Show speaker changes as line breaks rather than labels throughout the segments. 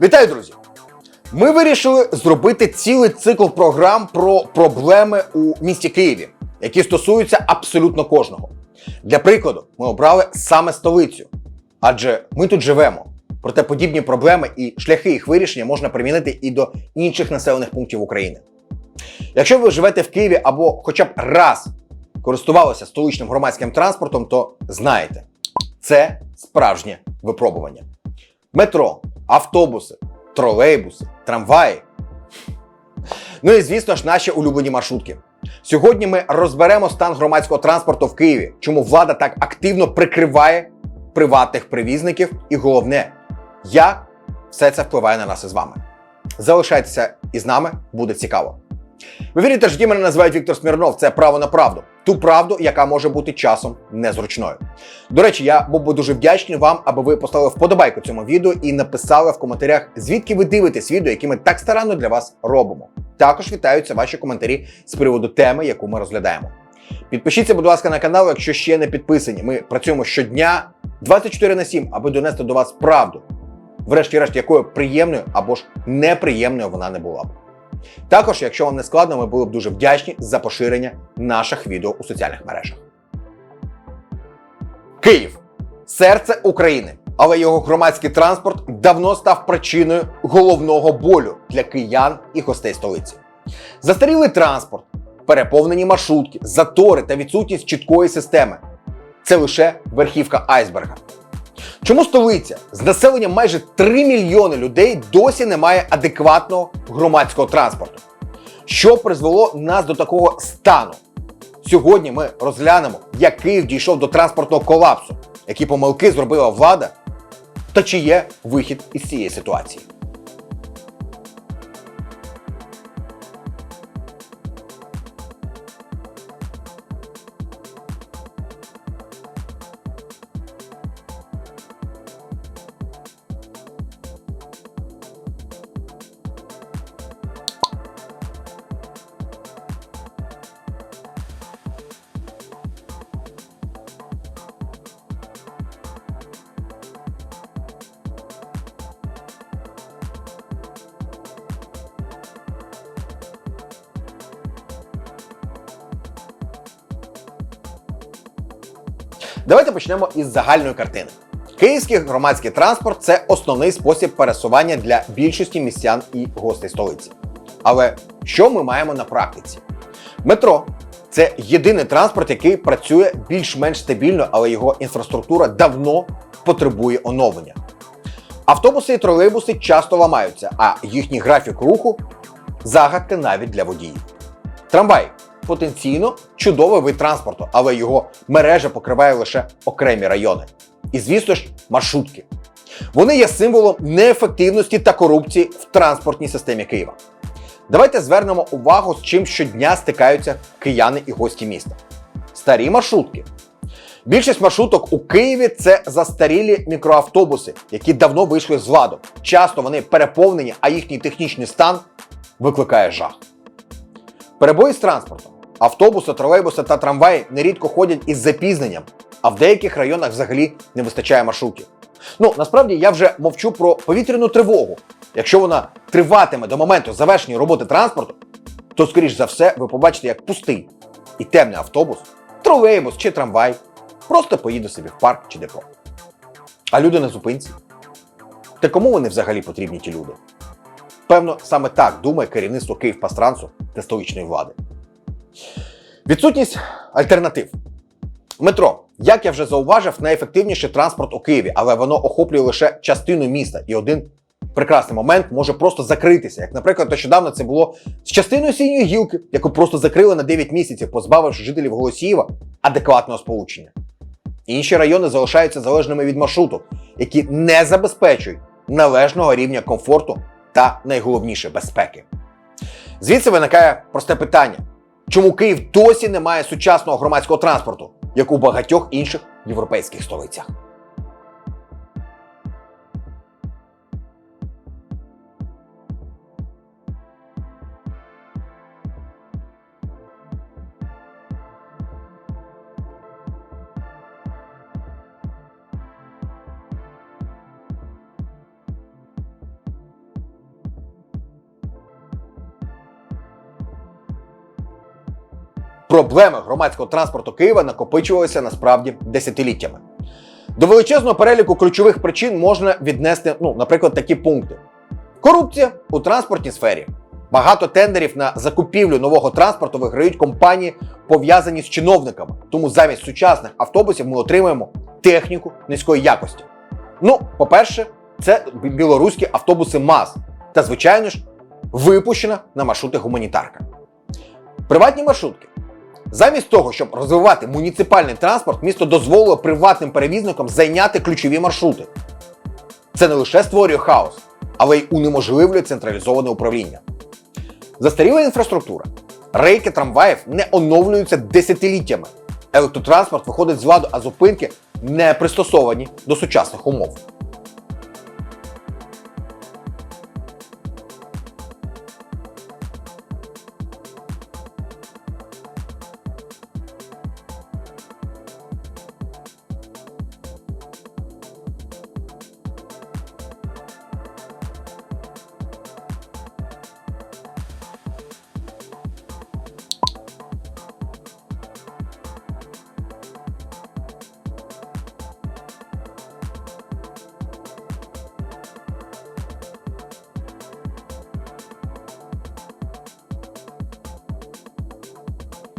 Вітаю, друзі! Ми вирішили зробити цілий цикл програм про проблеми у місті Києві, які стосуються абсолютно кожного. Для прикладу, ми обрали саме столицю, адже ми тут живемо. Проте подібні проблеми і шляхи їх вирішення можна примінити і до інших населених пунктів України. Якщо ви живете в Києві або хоча б раз користувалися столичним громадським транспортом, то знаєте, це справжнє випробування. Метро, автобуси, тролейбуси, трамваї. Ну і звісно ж, наші улюблені маршрутки. Сьогодні ми розберемо стан громадського транспорту в Києві, чому влада так активно прикриває приватних привізників, і головне, як все це впливає на нас із вами. Залишайтеся із нами, буде цікаво. В ефірі теж мене називають Віктор Смірнов. Це право на правду. Ту правду, яка може бути часом незручною. До речі, я був би дуже вдячний вам, аби ви поставили вподобайку цьому відео і написали в коментарях, звідки ви дивитесь відео, які ми так старанно для вас робимо. Також вітаються ваші коментарі з приводу теми, яку ми розглядаємо. Підпишіться, будь ласка, на канал, якщо ще не підписані. Ми працюємо щодня 24 на 7, аби донести до вас правду. Врешті-решт, якою приємною або ж неприємною вона не була б. Також, якщо вам не складно, ми були б дуже вдячні за поширення наших відео у соціальних мережах. Київ серце України, але його громадський транспорт давно став причиною головного болю для киян і гостей столиці. Застарілий транспорт, переповнені маршрутки, затори та відсутність чіткої системи це лише верхівка айсберга. Чому столиця з населенням майже 3 мільйони людей досі не має адекватного громадського транспорту? Що призвело нас до такого стану? Сьогодні ми розглянемо, як Київ дійшов до транспортного колапсу, які помилки зробила влада, та чи є вихід із цієї ситуації. Давайте почнемо із загальної картини. Київський громадський транспорт це основний спосіб пересування для більшості містян і гостей столиці. Але що ми маємо на практиці? Метро це єдиний транспорт, який працює більш-менш стабільно, але його інфраструктура давно потребує оновлення. Автобуси і тролейбуси часто ламаються, а їхній графік руху загадка навіть для водіїв. Трамвай потенційно чудовий вид транспорту, але його мережа покриває лише окремі райони. І, звісно ж, маршрутки. Вони є символом неефективності та корупції в транспортній системі Києва. Давайте звернемо увагу, з чим щодня стикаються кияни і гості міста. Старі маршрутки. Більшість маршруток у Києві це застарілі мікроавтобуси, які давно вийшли з ладу. Часто вони переповнені, а їхній технічний стан викликає жах. Перебої з транспортом. Автобуси, тролейбуси та трамваї нерідко ходять із запізненням, а в деяких районах взагалі не вистачає маршрутів. Ну насправді я вже мовчу про повітряну тривогу. Якщо вона триватиме до моменту завершення роботи транспорту, то, скоріш за все, ви побачите, як пустий і темний автобус, тролейбус чи трамвай просто поїде собі в парк чи депо. А люди на зупинці. Та кому вони взагалі потрібні ті люди? Певно, саме так думає керівництво Київпастрансу та столичної влади. Відсутність альтернатив. Метро, як я вже зауважив, найефективніший транспорт у Києві, але воно охоплює лише частину міста, і один прекрасний момент може просто закритися. Як, наприклад, нещодавно це було з частиною синьої гілки, яку просто закрили на 9 місяців, позбавивши жителів Голосіїва адекватного сполучення. Інші райони залишаються залежними від маршруту, які не забезпечують належного рівня комфорту та найголовніше безпеки. Звідси виникає просте питання: чому Київ досі не має сучасного громадського транспорту, як у багатьох інших європейських столицях? Проблеми громадського транспорту Києва накопичувалися насправді десятиліттями. До величезного переліку ключових причин можна віднести, ну, наприклад, такі пункти: корупція у транспортній сфері. Багато тендерів на закупівлю нового транспорту виграють компанії, пов'язані з чиновниками. Тому замість сучасних автобусів ми отримуємо техніку низької якості. Ну, по-перше, це білоруські автобуси МАЗ та, звичайно ж, випущена на маршрути гуманітарка. Приватні маршрутки. Замість того, щоб розвивати муніципальний транспорт, місто дозволило приватним перевізникам зайняти ключові маршрути. Це не лише створює хаос, але й унеможливлює централізоване управління. Застаріла інфраструктура. Рейки трамваїв не оновлюються десятиліттями. Електротранспорт виходить з ладу, а зупинки не пристосовані до сучасних умов.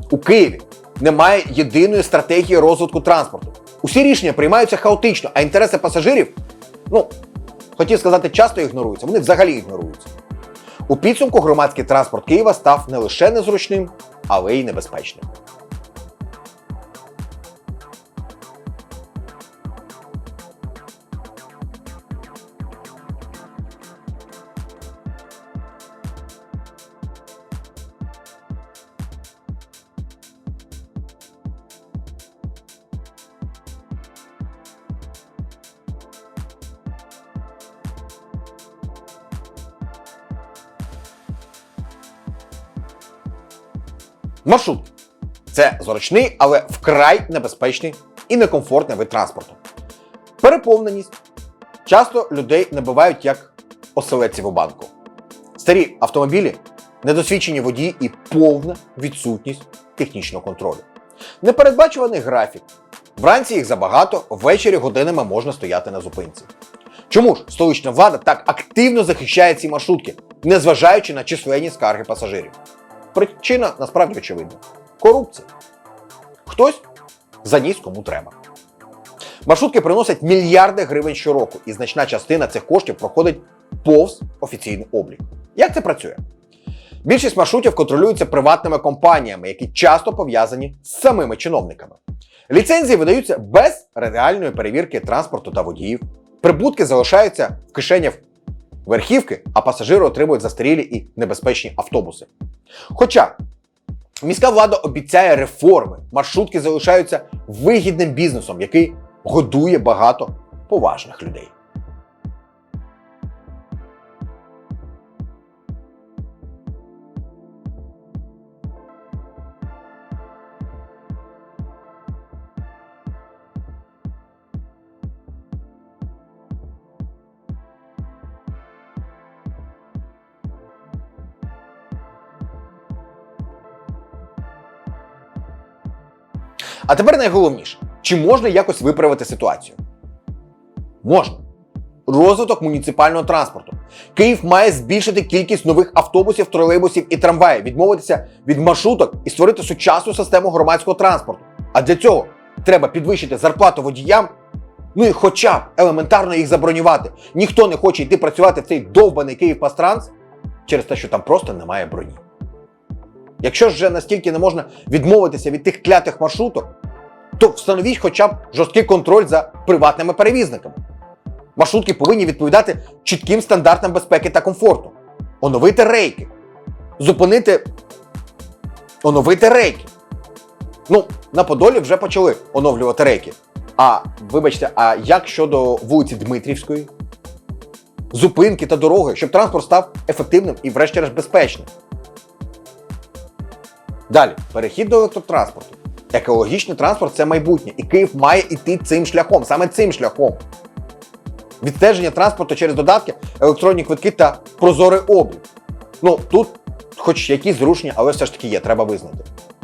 У Києві немає єдиної стратегії розвитку транспорту. Усі рішення приймаються хаотично, а інтереси пасажирів, ну, хотів сказати, часто ігноруються, вони взагалі ігноруються. У підсумку громадський транспорт Києва став не лише незручним, але й небезпечним. Маршрут це зручний, але вкрай небезпечний і некомфортний вид транспорту. Переповненість. Часто людей набивають як оселедців у банку. Старі автомобілі, недосвідчені водії і повна відсутність технічного контролю. Непередбачуваний графік. Вранці їх забагато, ввечері годинами можна стояти на зупинці. Чому ж столична влада так активно захищає ці маршрутки, незважаючи на численні скарги пасажирів? Причина насправді очевидна: корупція. Хтось заніс кому треба. Маршрутки приносять мільярди гривень щороку, і значна частина цих коштів проходить повз офіційний облік. Як це працює? Більшість маршрутів контролюються приватними компаніями, які часто пов'язані з самими чиновниками. Ліцензії видаються без реальної перевірки транспорту та водіїв. Прибутки залишаються в кишенях верхівки, а пасажири отримують застарілі і небезпечні автобуси. Хоча міська влада обіцяє реформи, маршрутки залишаються вигідним бізнесом, який годує багато поважних людей. А тепер найголовніше: чи можна якось виправити ситуацію? Можна. Розвиток муніципального транспорту. Київ має збільшити кількість нових автобусів, тролейбусів і трамваїв, відмовитися від маршруток і створити сучасну систему громадського транспорту. А для цього треба підвищити зарплату водіям, ну і хоча б елементарно їх забронювати. Ніхто не хоче йти працювати в цей довбаний Київ Пастранс через те, що там просто немає броні. Якщо ж вже настільки не можна відмовитися від тих клятих маршруток, то встановіть хоча б жорсткий контроль за приватними перевізниками. Маршрутки повинні відповідати чітким стандартам безпеки та комфорту. Оновити рейки. Зупинити. Оновити рейки. Ну, на Подолі вже почали оновлювати рейки. А вибачте, а як щодо вулиці Дмитрівської? Зупинки та дороги, щоб транспорт став ефективним і, врешті-решт, безпечним. Далі, перехід до електротранспорту. Екологічний транспорт це майбутнє, і Київ має йти цим шляхом, саме цим шляхом. Відстеження транспорту через додатки, електронні квитки та прозорий облік. Ну тут, хоч якісь зрушення, але все ж таки є, треба визнати.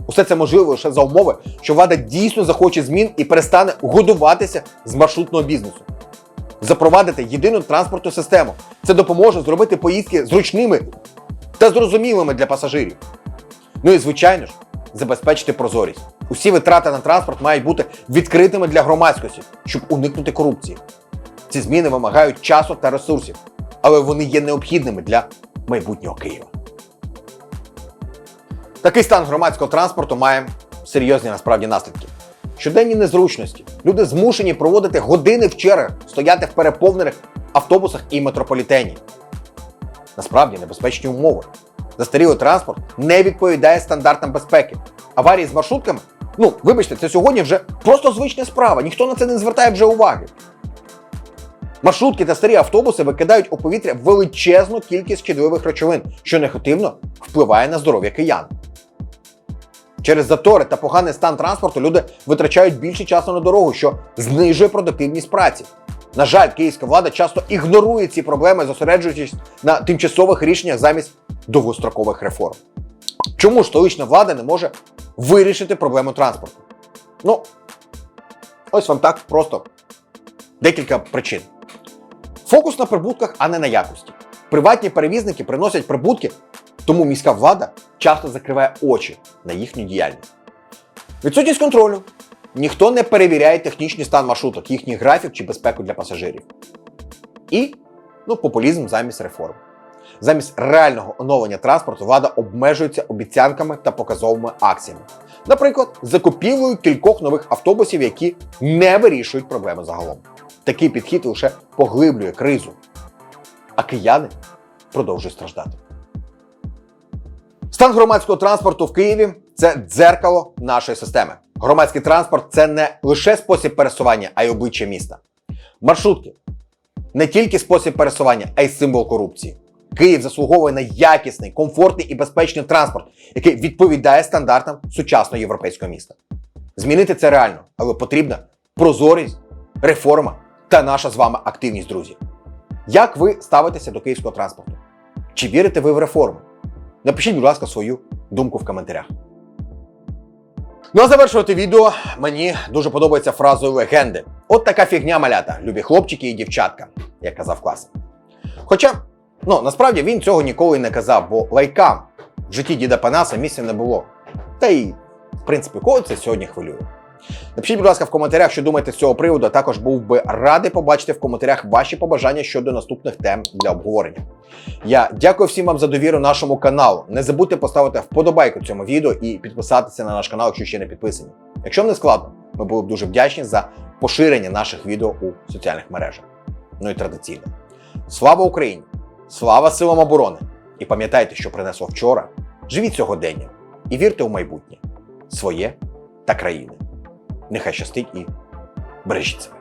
Усе це можливо лише за умови, що влада дійсно захоче змін і перестане годуватися з маршрутного бізнесу. Запровадити єдину транспортну систему. Це допоможе зробити поїздки зручними та зрозумілими для пасажирів. Ну і звичайно ж, забезпечити прозорість. Усі витрати на транспорт мають бути відкритими для громадськості, щоб уникнути корупції. Ці зміни вимагають часу та ресурсів, але вони є необхідними для майбутнього Києва. Такий стан громадського транспорту має серйозні насправді наслідки. Щоденні незручності. Люди змушені проводити години в чергах, стояти в переповнених автобусах і метрополітені. Насправді небезпечні умови. Застарілий транспорт не відповідає стандартам безпеки. Аварії з маршрутками, ну, вибачте, це сьогодні вже просто звична справа. Ніхто на це не звертає вже уваги. Маршрутки та старі автобуси викидають у повітря величезну кількість шкідливих речовин, що негативно впливає на здоров'я киян. Через затори та поганий стан транспорту люди витрачають більше часу на дорогу, що знижує продуктивність праці. На жаль, київська влада часто ігнорує ці проблеми, зосереджуючись на тимчасових рішеннях замість довгострокових реформ. Чому ж столична влада не може вирішити проблему транспорту? Ну, ось вам так просто декілька причин. Фокус на прибутках, а не на якості. Приватні перевізники приносять прибутки, тому міська влада часто закриває очі на їхню діяльність. Відсутність контролю. Ніхто не перевіряє технічний стан маршруток, їхній графік чи безпеку для пасажирів. І ну, популізм замість реформ. Замість реального оновлення транспорту влада обмежується обіцянками та показовими акціями. Наприклад, закупівлею кількох нових автобусів, які не вирішують проблеми загалом. Такий підхід лише поглиблює кризу, а кияни продовжують страждати. Стан громадського транспорту в Києві це дзеркало нашої системи. Громадський транспорт це не лише спосіб пересування, а й обличчя міста. Маршрутки не тільки спосіб пересування, а й символ корупції. Київ заслуговує на якісний, комфортний і безпечний транспорт, який відповідає стандартам сучасного європейського міста. Змінити це реально, але потрібна прозорість, реформа та наша з вами активність, друзі. Як ви ставитеся до київського транспорту? Чи вірите ви в реформи? Напишіть, будь ласка, свою думку в коментарях. Ну а завершувати відео мені дуже подобається фразою легенди. От така фігня малята, любі хлопчики і дівчатка, як казав клас. Хоча, ну насправді він цього ніколи не казав, бо лайкам в житті діда Панаса місця не було. Та й, в принципі, кого це сьогодні хвилює. Напишіть, будь ласка, в коментарях, що думаєте з цього приводу. Також був би радий побачити в коментарях ваші побажання щодо наступних тем для обговорення. Я дякую всім вам за довіру нашому каналу. Не забудьте поставити вподобайку цьому відео і підписатися на наш канал, якщо ще не підписані. Якщо вам не складно, ми були б дуже вдячні за поширення наших відео у соціальних мережах. Ну і традиційно. Слава Україні! Слава силам оборони! І пам'ятайте, що принесло вчора. Живіть сьогодення і вірте у майбутнє своє та країни. Нехай щастить і бережіть себе.